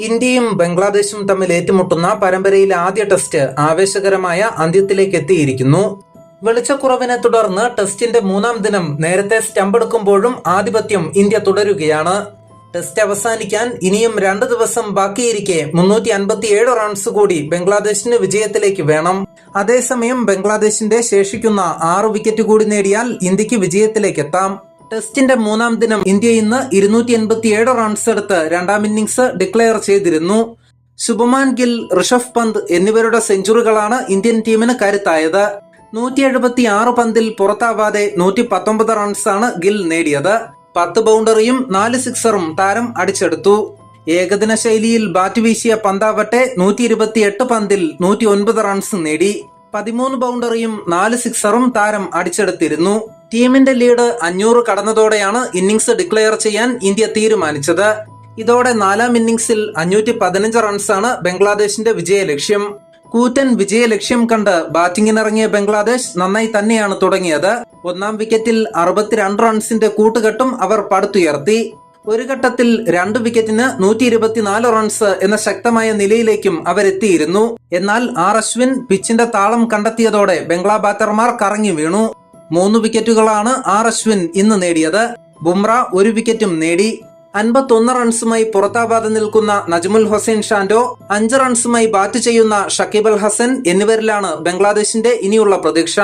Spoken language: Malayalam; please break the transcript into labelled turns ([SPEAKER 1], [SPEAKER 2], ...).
[SPEAKER 1] ഇന്ത്യയും ബംഗ്ലാദേശും തമ്മിൽ ഏറ്റുമുട്ടുന്ന പരമ്പരയിലെ ആദ്യ ടെസ്റ്റ് ആവേശകരമായ അന്ത്യത്തിലേക്ക് എത്തിയിരിക്കുന്നു. വെളിച്ചക്കുറവിനെ തുടർന്ന് ടെസ്റ്റിന്റെ മൂന്നാം ദിനം നേരത്തെ സ്റ്റമ്പെടുക്കുമ്പോഴും ആധിപത്യം ഇന്ത്യ തുടരുകയാണ്. ടെസ്റ്റ് അവസാനിക്കാൻ ഇനിയും രണ്ട് ദിവസം ബാക്കിയിരിക്കെ മുന്നൂറ്റി അൻപത്തിയേഴ് റൺസ് കൂടി ബംഗ്ലാദേശിന് വിജയത്തിലേക്ക് വേണം. അതേസമയം ബംഗ്ലാദേശിന്റെ ശേഷിക്കുന്ന ആറ് വിക്കറ്റ് കൂടി നേടിയാൽ ഇന്ത്യയ്ക്ക് വിജയത്തിലേക്ക് എത്താം. ടെസ്റ്റിന്റെ മൂന്നാം ദിനം ഇന്ത്യ ഇന്ന് ഇരുന്നൂറ്റി എൺപത്തിയേഴ് റൺസ് എടുത്ത് രണ്ടാം ഇന്നിംഗ്സ് ഡിക്ലെയർ ചെയ്തിരുന്നു. ശുഭമാൻ ഗിൽ ഋഷഭ് പന്ത് എന്നിവരുടെ സെഞ്ചുറികളാണ് ഇന്ത്യൻ ടീമിന് കരുത്തായത്. നൂറ്റി എഴുപത്തി ആറ് പന്തിൽ പുറത്താവാതെ നൂറ്റി പത്തൊമ്പത് റൺസാണ് ഗിൽ നേടിയത്. പത്ത് ബൗണ്ടറിയും നാല് സിക്സറും താരം അടിച്ചെടുത്തു. ഏകദിന ശൈലിയിൽ ബാറ്റ് വീശിയ പന്താവട്ടെ നൂറ്റി ഇരുപത്തി എട്ട് പന്തിൽ നൂറ്റി ഒൻപത് റൺസ് നേടി. പതിമൂന്ന് ബൗണ്ടറിയും നാല് സിക്സറും താരം അടിച്ചെടുത്തിരുന്നു. ടീമിന്റെ ലീഡ് അഞ്ഞൂറ് കടന്നതോടെയാണ് ഇന്നിംഗ്സ് ഡിക്ലെയർ ചെയ്യാൻ ഇന്ത്യ തീരുമാനിച്ചത്. ഇതോടെ നാലാം ഇന്നിംഗ്സിൽ അഞ്ഞൂറ്റി പതിനഞ്ച് റൺസാണ് ബംഗ്ലാദേശിന്റെ വിജയ ലക്ഷ്യം. കൂറ്റൻ വിജയ ലക്ഷ്യം കണ്ട് ബാറ്റിംഗിനിറങ്ങിയ ബംഗ്ലാദേശ് നന്നായി തന്നെയാണ് തുടങ്ങിയത്. ഒന്നാം വിക്കറ്റിൽ അറുപത്തിരണ്ട് റൺസിന്റെ കൂട്ടുകെട്ടും അവർ പടുത്തുയർത്തി. ഒരു ഘട്ടത്തിൽ രണ്ട് വിക്കറ്റിന് നൂറ്റി ഇരുപത്തിനാല് റൺസ് എന്ന ശക്തമായ നിലയിലേക്കും അവരെത്തിയിരുന്നു. എന്നാൽ ആർ അശ്വിൻ പിച്ചിന്റെ താളം കണ്ടെത്തിയതോടെ ബംഗ്ലാ ബാറ്റർമാർ കറങ്ങി വീണു. മൂന്ന് വിക്കറ്റുകളാണ് ആർ അശ്വിൻ ഇന്ന് നേടിയത്. ബുംറ ഒരു വിക്കറ്റും നേടി. അൻപത്തൊന്ന് റൺസുമായി പുറത്താവാതെ നിൽക്കുന്ന നജ്മുൽ ഹുസൈൻ ഷാൻഡോ അഞ്ച് റൺസുമായി ബാറ്റ് ചെയ്യുന്ന ഷക്കീബ് അൽ ഹസൻ എന്നിവരിലാണ് ബംഗ്ലാദേശിന്റെ ഇനിയുള്ള പ്രതീക്ഷ.